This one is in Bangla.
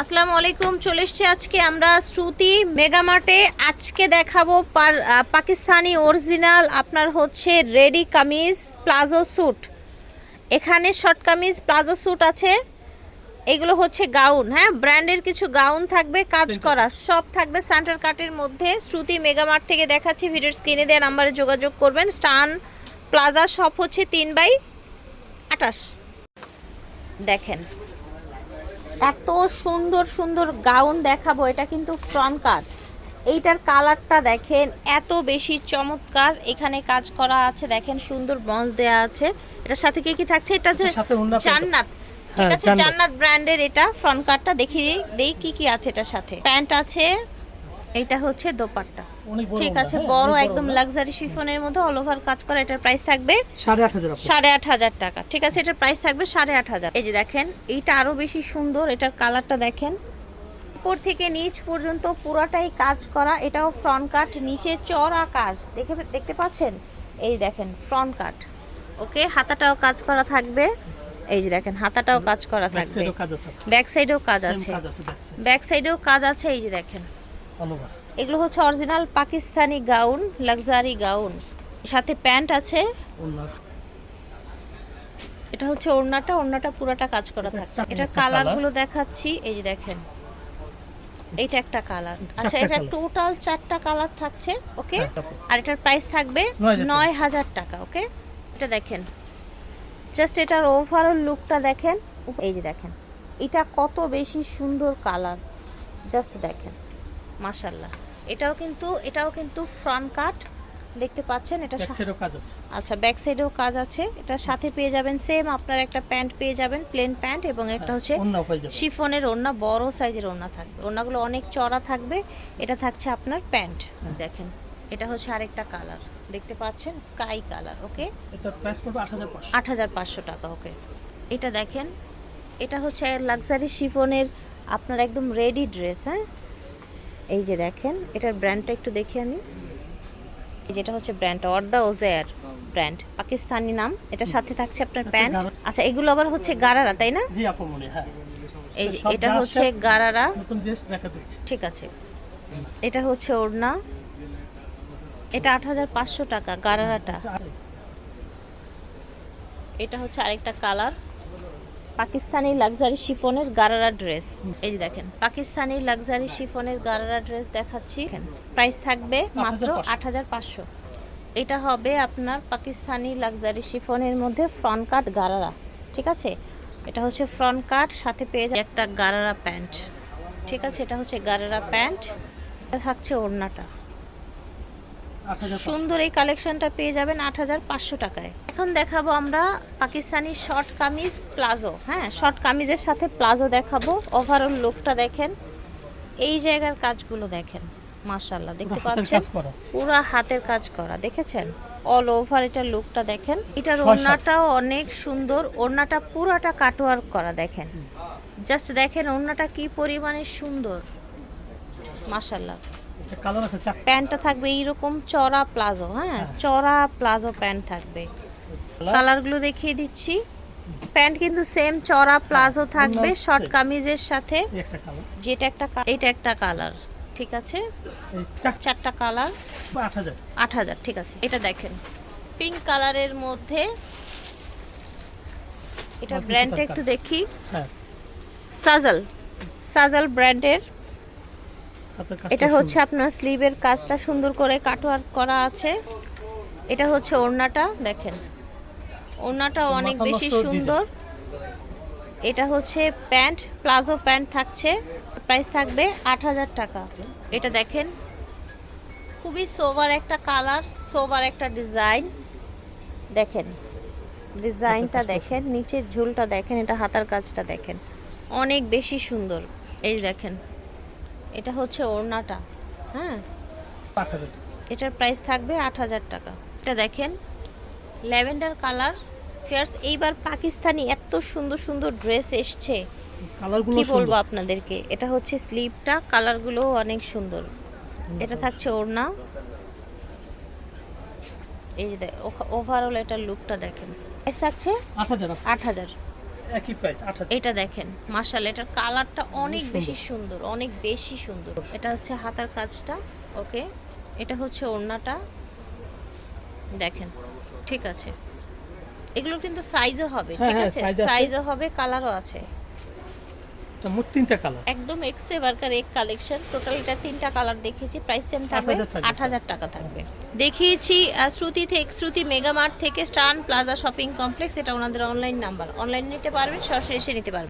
আসসালামু আলাইকুম চলে এসছি আজকে আমরা শ্রুতি মেগামার্টে। আজকে দেখাবো পার পাকিস্তানি অরিজিনাল আপনার হচ্ছে রেডি কামিজ প্লাজো স্যুট। এখানে শর্ট কামিজ প্লাজো স্যুট আছে। এগুলো হচ্ছে গাউন হ্যাঁ? ব্র্যান্ডের কিছু গাউন থাকবে কাজ করা সব থাকবে সেন্টার কাটের মধ্যে। শ্রুতি মেগামার্ট থেকে দেখাচ্ছি ভিডিওর স্ক্রিনে দেওয়া নাম্বারে যোগাযোগ করবেন। স্টান প্লাজা শপ হচ্ছে তিন বাই আটাশ দেখেন এত সুন্দর সুন্দর গাউন দেখাবো এটা কিন্তু ফ্রন্ট কাট এইটার কালারটা দেখেন এত বেশি চমৎকার। এখানে কাজ করা আছে দেখেন সুন্দর বঞ্জ দেয়া আছে। এটার সাথে কি কি থাকছে? এটা যে জান্নাত। ঠিক হ্যাঁ, আছে? জান্নাত। ব্র্যান্ডের এটা ফ্রন্ট কাটটা দেখি দেই কি কি আছে এটার সাথে। প্যান্ট আছে এটা হচ্ছে দোপাট্টা। ঠিক আছে হ্যাঁ, বড় একদম লাক্সারি শিফনের মধ্যে অল ওভার কাজ করা এটার প্রাইস থাকবে সাড়ে আট হাজার আপু। সাড়ে আট হাজার টাকা। ঠিক আছে এটার প্রাইস থাকবে সাড়ে আট হাজার। এই যে দেখেন এইটা আরও বেশি সুন্দর এটার কালারটা দেখেন। উপর থেকে নিচ পর্যন্ত পুরাটাই কাজ করা এটাও ফ্রন্ট কাট নিচে চড়া কাজ। দেখে দেখতে পাচ্ছেন? এই দেখেন ফ্রন্ট কাট ওকে হাতাটাও কাজ করা থাকবে। এই যে দেখেন হাতাটাও কাজ করা থাকবে। সাইডেও কাজ আছে। ব্যাক সাইডেও কাজ আছে। ব্যাক সাইড সাইডেও কাজ আছে এই যে দেখেন। এগুলো হচ্ছে original Pakistani gown luxury gown. সাথে প্যান্ট আছে। এটা হচ্ছে ওড়নাটা ওড়নাটা পুরাটা কাজ করা থাকছে। এটার একটা কালার। গুলো দেখাচ্ছি এই যে দেখেন। এইটা একটা কালার। আচ্ছা এটা টোটাল চারটা কালার থাকছে ওকে? হ্যাঁ, আর এটার প্রাইস থাকবে 9,000 নয় হাজার টাকা ওকে? এটা দেখেন। জাস্ট এটার ওভারঅল লুকটা দেখেন। এই যে দেখেন। এটা কত বেশি সুন্দর কালার। জাস্ট দেখেন। মাশাল্লাহ এটাও কিন্তু এটাও কিন্তু ফ্রন্ট কাট দেখতে পাচ্ছেন? এটা আচ্ছা ব্যাক সাইডেও কাজ আছে। এটার সাথে পেয়ে যাবেন সেম আপনার একটা প্যান্ট পেয়ে যাবেন প্লেন প্যান্ট এবং একটা হচ্ছে শিফনের ওড়না বড় সাইজের ওড়না থাকবে। ওড়নাগুলো অনেক চড়া থাকবে এটা থাকছে আপনার প্যান্ট দেখেন এটা হচ্ছে আরেকটা কালার দেখতে পাচ্ছেন? স্কাই কালার ওকে এটার প্রাইস পড়বে আট হাজার পাঁচশো। আট হাজার পাঁচশো টাকা ওকে এটা দেখেন এটা হচ্ছে লাক্সারি শিফনের আপনার একদম রেডি ড্রেস হ্যাঁ? এই যে দেখেন এটার ব্র্যান্ডটা একটু দেখি আমি। এই যেটা হচ্ছে ব্র্যান্ড অর্দা ওজেয়ার ব্র্যান্ড পাকিস্তানি নাম। এটার সাথে থাকছে আপনার প্যান্ট। আচ্ছা এগুলো আবার হচ্ছে গারারা তাই না? জি আপু মনে হ্যাঁ এই এটা হচ্ছে গারারা। নতুন ড্রেস দেখা দিচ্ছি। ঠিক আছে। এটা হচ্ছে ওড়না। এটা আট হাজার পাঁচশো টাকা গারারাটা। এটা হচ্ছে আরেকটা কালার। পাকিস্তানি লাক্সারি শিফনের গারারা ড্রেস। এই যে দেখেন পাকিস্তানি লাক্সারি শিফনের গারারা ড্রেস দেখাচ্ছি। প্রাইস থাকবে মাত্র আট হাজার পাঁচশো। এটা হবে আপনার পাকিস্তানি লাক্সারি শিফনের মধ্যে ফ্রন্ট কাট গারারা ঠিক আছে? এটা হচ্ছে ফ্রন্ট কাট সাথে পেয়ে যায় একটা গারারা প্যান্ট। ঠিক আছে এটা হচ্ছে গারারা প্যান্ট। এটা থাকছে ওড়নাটা। সুন্দর এই কালেকশনটা পেয়ে যাবেন আট হাজার পাঁচশো টাকায়। এখন দেখাবো আমরা পাকিস্তানি শর্ট কামিজ প্লাজো। হ্যাঁ শর্ট কামিজের সাথে প্লাজো দেখাবো। ওভারঅল লুকটা দেখেন। এই জায়গার কাজগুলো দেখেন। মাশাল্লাহ দেখতে পাচ্ছেন? পুরা হাতের কাজ করা দেখেছেন? অল ওভার এটার লুকটা দেখেন। এটার ওড়নাটাও অনেক সুন্দর। ওড়নাটা পুরাটা কাটওয়ার্ক করা দেখেন। জাস্ট দেখেন ওড়নাটা কি পরিমাণে সুন্দর। মাশাল্লাহ এটা কালার আছে প্যান্টটা থাকবে এইরকম চড়া প্লাজো হ্যাঁ? চড়া প্লাজো প্যান্ট থাকবে। কালার কালারগুলো দেখিয়ে দিচ্ছি। প্যান্ট কিন্তু সেম চড়া প্লাজো থাকবে শর্ট কামিজের সাথে। যেটা একটা এটা একটা কালার ঠিক আছে? চার চারটা কালার। আট হাজার। ঠিক আছে। এটা দেখেন পিঙ্ক কালারের মধ্যে। এটা ব্র্যান্ডটা একটু দেখি। হ্যাঁ। সাজাল সাজাল ব্র্যান্ডের এটা হচ্ছে আপনার স্লিভের কাজটা সুন্দর করে কাটওয়ার্ক করা আছে। এটা হচ্ছে ওড়নাটা দেখেন। ওড়নাটা অনেক বেশি সুন্দর। এটা হচ্ছে প্যান্ট প্লাজো প্যান্ট থাকছে। প্রাইস থাকবে আট হাজার টাকা। এটা দেখেন খুবই সোবার একটা কালার সোবার একটা ডিজাইন। দেখেন ডিজাইনটা দেখেন নিচের ঝুলটা দেখেন এটা হাতার কাজটা দেখেন। অনেক বেশি সুন্দর। এই দেখেন এটা হচ্ছে ওড়নাটা হ্যাঁ? এটার প্রাইস থাকবে আট হাজার টাকা। এটা দেখেন ল্যাভেন্ডার কালার। ফেয়ার্স এইবার পাকিস্তানি এত সুন্দর সুন্দর ড্রেস এসছে। কি বলব আপনাদেরকে? এটা হচ্ছে স্লিপটা কালারগুলো অনেক সুন্দর। এটা থাকছে ওড়না। এই যে ওভারঅল এটার লুকটা দেখেন। প্রাইস থাকছে আট হাজার। আট হাজার। একই প্রাইস এটা দেখেন মার্শাল এটার কালারটা অনেক বেশি সুন্দর অনেক বেশি সুন্দর। এটা হচ্ছে হাতার কাজটা ওকে এটা হচ্ছে ওড়নাটা। দেখেন ঠিক আছে। এগুলো কিন্তু সাইজও হবে হ্যাঁ, ঠিক হ্যাঁ, আছে। সাইজও হবে কালারও আছে। এটা মোট তিনটা কালার একদম এক্স বার্কার এক কালেকশন টোটাল এটা তিনটা কালার দেখিয়েছি প্রাইস সেম থাকবে। আট হাজার টাকা থাকবে। দেখিয়েছি শ্রুতি থেকে শ্রুতি মেগামার্ট থেকে স্টান প্লাজা শপিং কমপ্লেক্স। এটা ওনাদের অনলাইন নাম্বার অনলাইন নিতে পারবেন সরাসরি এসে নিতে পারবেন।